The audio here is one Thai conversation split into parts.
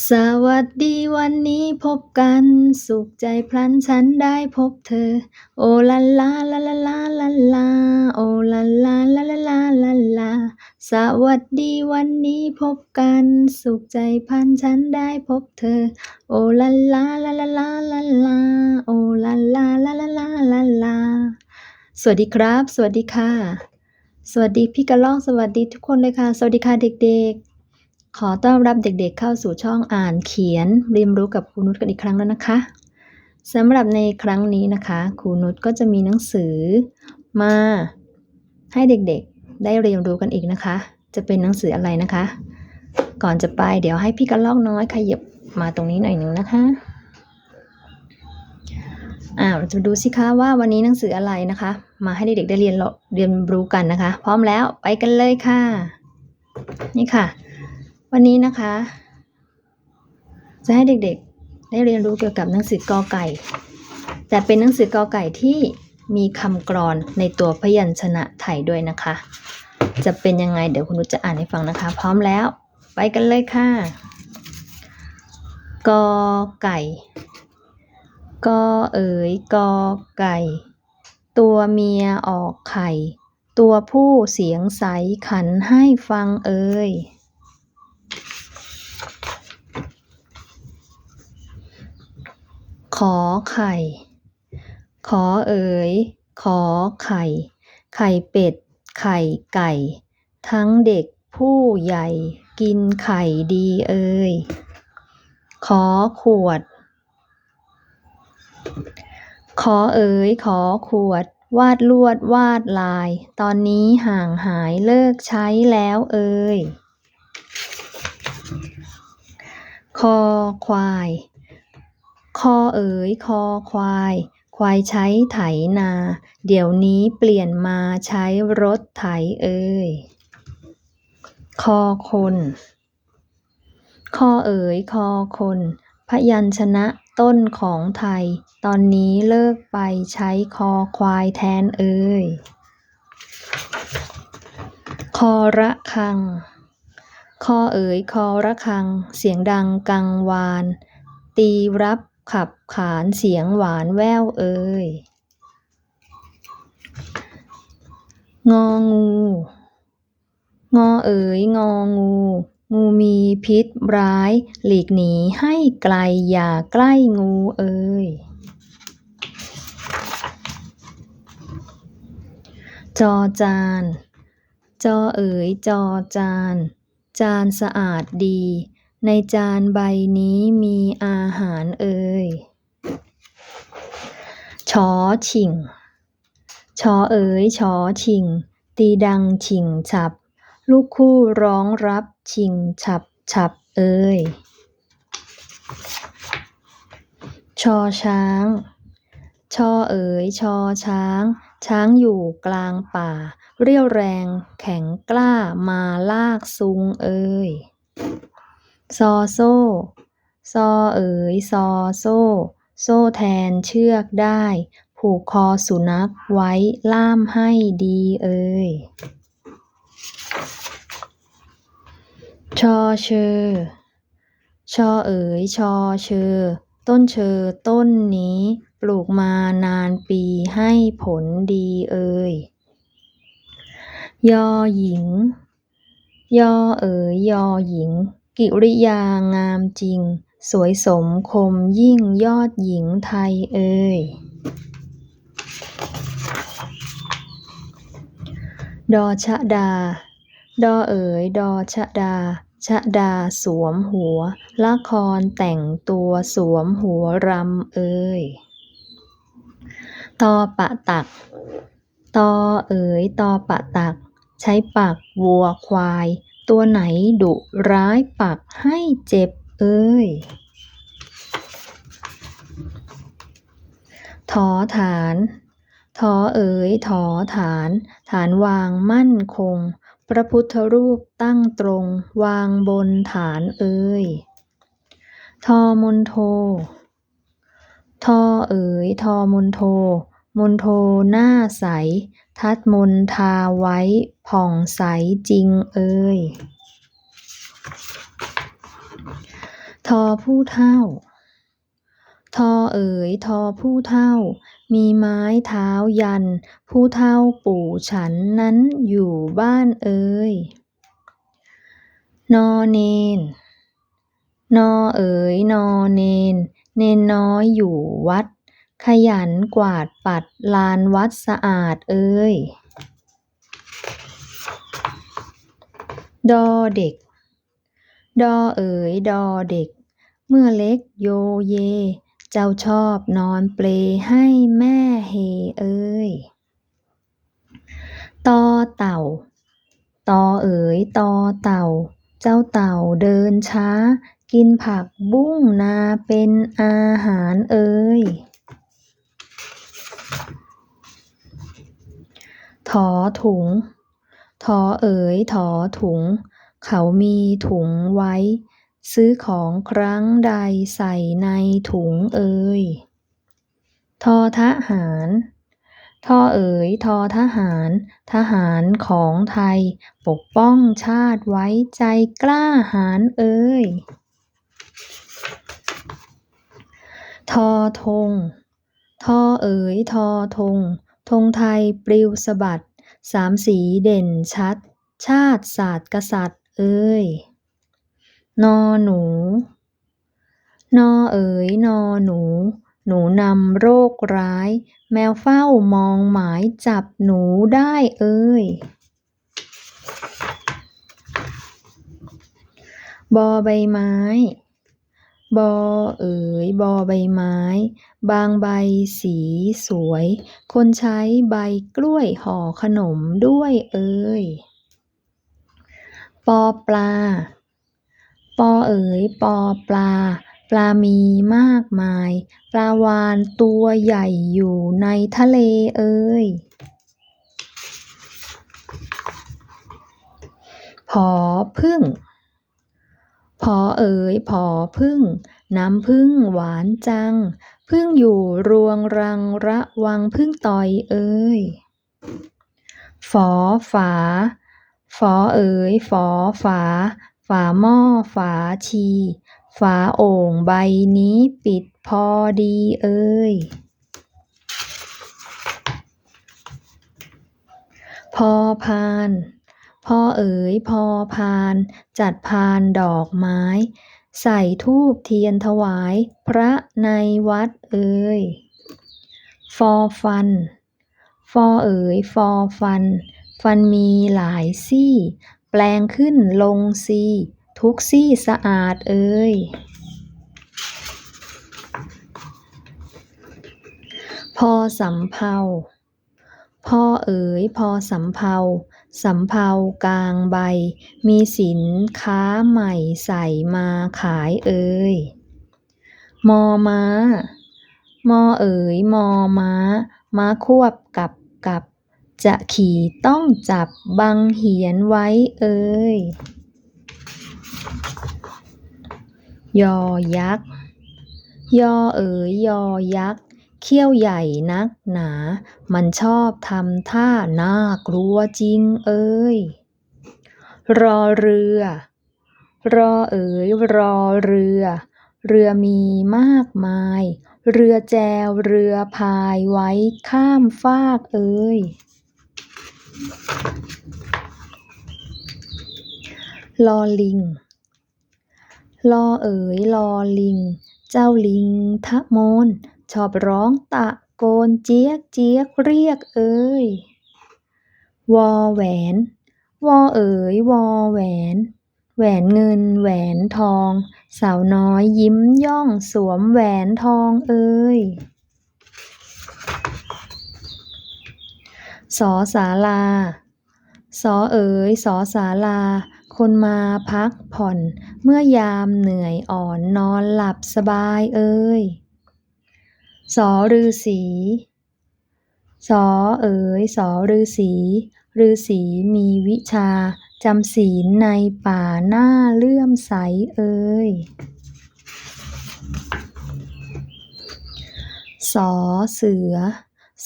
สวัสดีวันนี้พบกัน สุขใจพลันฉันได้พบเธอ โอลาลาลาลาลาลาลาโอลาลาลาลาลาลาลาสวัสดีวันนี้พบกัน สุขใจพลันฉันได้พบเธอ โอลาลาลาลาลาลาลาโอลาลาลาลาลาลาลาสวัสดีครับ สวัสดีค่ะ สวัสดีพี่กระลอกสวัสดีทุกคนเลยค่ะ สวัสดีค่ะเด็กๆ ขอต้อนรับเด็กๆเข้าสู่ช่องอ่านเขียนเรียนรู้กับครูนุชกันอีกครั้งแล้วนะคะสำหรับในครั้งนี้นะคะครูนุชก็จะมีหนังสือมาให้เด็กๆได้เรียนรู้กันอีกนะคะ จะเป็นหนังสืออะไรนะคะ ก่อนจะไปเดี๋ยวให้พี่กระลอกน้อยขยับมาตรงนี้หน่อยหนึ่งนะคะอ่าเราจะดูสิคะว่าวันนี้หนังสืออะไรนะคะ มาให้เด็กๆได้เรียนเรียนรู้กันนะคะ พร้อมแล้วไปกันเลยค่ะ นี่ค่ะ วันนี้นะคะ จะให้เด็กๆ ได้เรียนรู้เกี่ยวกับหนังสือกอไก่ แต่เป็นหนังสือกอไก่ที่มีคำกรอนในตัวพยัญชนะไทยด้วยนะคะ จะเป็นยังไงเดี๋ยวคุณนุชจะอ่านให้ฟังนะคะ พร้อมแล้ว ไปกันเลยค่ะกอไก่กอเอ๋ยกอไก่ ตัวเมียออกไข่ ตัวผู้เสียงใสขันให้ฟังเอ่ย อไข่ ขอเอ๋ย ขอไข่ ไข่เป็ด ไข่ไก่ ทั้งเด็กผู้ใหญ่กินไข่ดีเอ่ย ขอขวด ขอเอ๋ย ขอขวด วาดลวดวาดลาย ตอนนี้ห่างหายเลิกใช้แล้วเอ่ย คอควาย คอเอ๋ยคอควาย ควายใช้ไถนา เดี๋ยวนี้เปลี่ยนมาใช้รถไถเอ่ยคอคน คอเอ๋ยคอคน พยัญชนะต้นของไทย ตอนนี้เลิกไปใช้คอควายแทนเอ่ยคอระคัง คอเอ๋ยคอระคัง เสียงดังกังวาน ตีรับ ขับขานเสียงหวานแว่วเอ่ยงองู งอเอ๋ยงองู งูมีพิษร้าย หลีกหนีให้ไกลอย่าใกล้งูเอ่ยจอจาน จอเอ๋ยจอจาน จานสะอาดดี ในจานใบนี้มีอาหารเอ่ย ชอชิง ชอเอ๋ยชอชิง ตีดังชิงฉับ ลูกคู่ร้องรับชิงฉับฉับเอ่ย ชอช้าง ชอเอ๋ยชอช้าง ช้างอยู่กลางป่า เรียวแรงแข็งกล้ามาลากซุงเอ่ย ซอโซ่ซอเอ๋ยซอโซ่ โซ่แทนเชือกได้ ผูกคอสุนัขไว้ล่ามให้ดีเอ่ยชอเชอชอเอ๋ยชอเชอ ต้นเชอต้นนี้ ปลูกมานานปีให้ผลดีเอ่ยยอหญิง ยอเอ๋ยยอหญิง กิริยางามจริง สวยสมคมยิ่งยอดหญิงไทยเอ่ยดอชะดา ดอเอ๋ย ดอชะดา ชะดาสวมหัว ละครแต่งตัวสวมหัวรำเอ่ยตอปะตัก ตอเอ๋ย ตอปะตัก ใช้ปักวัวควาย ตัวไหนดุร้ายปักให้เจ็บเอ่ยถอฐานถอเอ๋ยถอฐาน ฐานวางมั่นคง พระพุทธรูปตั้งตรง วางบนฐานเอ่ยทอมนโททอเอ๋ยทอมนโท มนโทหน้าใส ทัดมนทาไว้ผ่องใสจริงเอ่ยทอผู้เท่า ทอเอ๋ยทอผู้เท่า มีไม้เท้ายัน ผู้เท่าปู่ฉันนั้นอยู่บ้านเอ๋ยนอเนน นอเอ๋ยนอเนน เนนน้อยอยู่วัด ขยันกวาดปัดลานวัดสะอาดเอ๋ยดอเด็ก ดอเอ๋ยดอเด็ก เมื่อเล็กโยเย เจ้าชอบนอนเปลให้แม่เฮเอ้ย ตอเต่า ตอเอ๋ยตอเต่า เจ้าเต่าเดินช้า กินผักบุ้งนาเป็นอาหารเอ่ย ถอถุง ถอเอ๋ยถอถุง เขามีถุงไว้ ซื้อของครั้งใดใส่ในถุงเอ่ยทอทหารทอเอ๋ยทอทหาร ทหารของไทย ปกป้องชาติไว้ใจกล้าหาญเอ่ยทอธงทอเอ๋ยทอธง ธงไทยปลิวสะบัด สามสีเด่นชัด ชาติศาสตร์กษัตริย์ เอ่ยนอหนู นอเอ๋ยนอหนู หนูนำโรคร้าย แมวเฝ้ามองหมายจับหนูได้เอ่ยบอใบไม้ บอเอ๋ยบอใบไม้ บางใบสีสวย คนใช้ใบกล้วยห่อขนมด้วยเอ่ยปอปลา ปอเอ๋ยปอปลา ปลามีมากมาย ปลาวาฬตัวใหญ่อยู่ในทะเลเอ่ยผอพึ่งผอเอ๋ยผอพึ่ง น้ำพึ่งหวานจังพึ่งอยู่รวงรังระวังพึ่งต่อยเอ่ยฝอฝา ฝอเอ๋ย ฝอฝา ฝาหม้อฝาชี ฝาโอ่งใบนี้ปิดพอดีเอ่ยพอพานพอเอ๋ยพอพาน จัดพานดอกไม้ ใส่ทูบเทียนถวาย พระในวัดเอ่ยฟอฟัน ฟอเอ๋ย ฟอฟัน ฟันมีหลายซี่ แปลงขึ้นลงซี่ ทุกซี่สะอาดเอ่ยพอสำเภาพอเอ๋ย พอสำเภา สำเภากลางใบ มีสินค้าใหม่ใส่มาขายเอ่ย มอม้า มอเอ๋ยมอม้า ม้าควบกับกับ จะขี่ต้องจับบังเหียนไว้เอ่ย ยอยักษ์ ยอเอ๋ยยอยักษ์ เขี้ยวใหญ่นักหนา มันชอบทำท่าน่ากลัวจริงเอ่ยรอเรือ รอเอ๋ยรอเรือ เรือมีมากมาย เรือแจวเรือพายไว้ข้ามฟากเอ่ยลอลิง ลอเอ๋ยลอลิง เจ้าลิงทะโมน ชอบร้องตะโกนเจี๊ยกเจี๊ยกเรียกเอ่ยวอแหวน วอเอ๋ยวอแหวน แหวนเงิน แหวนทอง สาวน้อยยิ้มย่องสวมแหวนทองเอ่ยสอศาลา สอเอ๋ยสอศาลา คนมาพักผ่อน เมื่อยามเหนื่อยอ่อนนอนหลับสบายเอ่ย สอฤาษีสอเอ๋ยสอฤาษีฤาษีมีวิชาจำศีลในป่าหน้าเลื่อมใสเอ่ยสอเสือ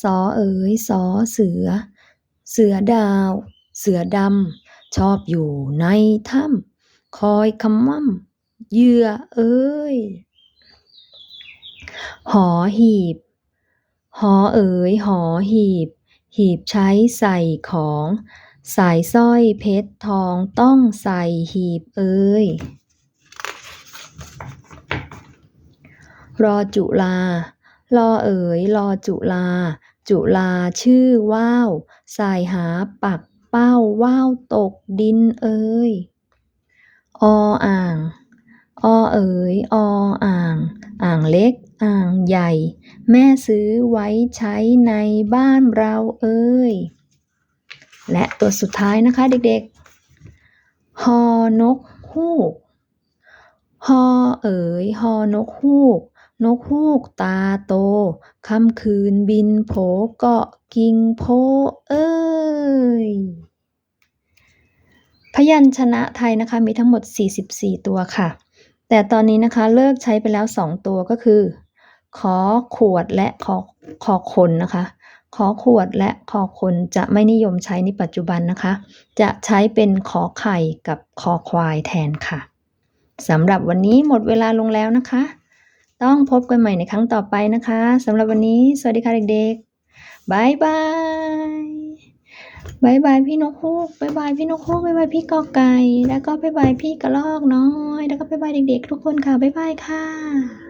สอเอ๋ยสอเสือ เสือดาว เสือดำ ชอบอยู่ในถ้ำคอยคำม่ำเหยื่อเอ้ย หอหีบ หอเอ๋ยหอหีบ หีบใช้ใส่ของ สายสร้อยเพชรทองต้องใส่หีบเอ้ยรอจุลา รอเอ๋ยรอจุลา จุลาชื่อว่าวสายหาปักเป้าว่าวตกดินเอ้ยออ่าง อเอ๋ยออ่าง อ่างเล็ก อ่างใหญ่ แม่ซื้อไว้ใช้ในบ้านเราเอ้ย และตัวสุดท้ายนะคะเด็กๆ ฮอนกฮูก ฮอเอ๋ย ฮอนกฮูก นกฮูกตาโต ค่ำคืนบินโผเกาะกิ่งโพเอ้ย พยัญชนะไทยนะคะมีทั้งหมด 44 ตัวค่ะแต่ตอนนี้นะคะเลิกใช้ไปแล้ว 2 ตัวก็คือ ขอขวดและขอขอคนนะคะ ขอขวดและขอคนจะไม่นิยมใช้ในปัจจุบันนะคะ จะใช้เป็นขอไข่กับคอควายแทนค่ะสำหรับวันนี้หมดเวลาลงแล้วนะคะ ต้องพบกันใหม่ในครั้งต่อไปนะคะสำหรับวันนี้ สวัสดีค่ะเด็กๆบายบายบายบายพี่นกฮูกบายบายพี่นกฮูกบายบายพี่กอไก่ แล้วก็บายบายพี่กระรอกน้อย แล้วก็บายบายเด็กๆ ทุกคนค่ะบายบายค่ะ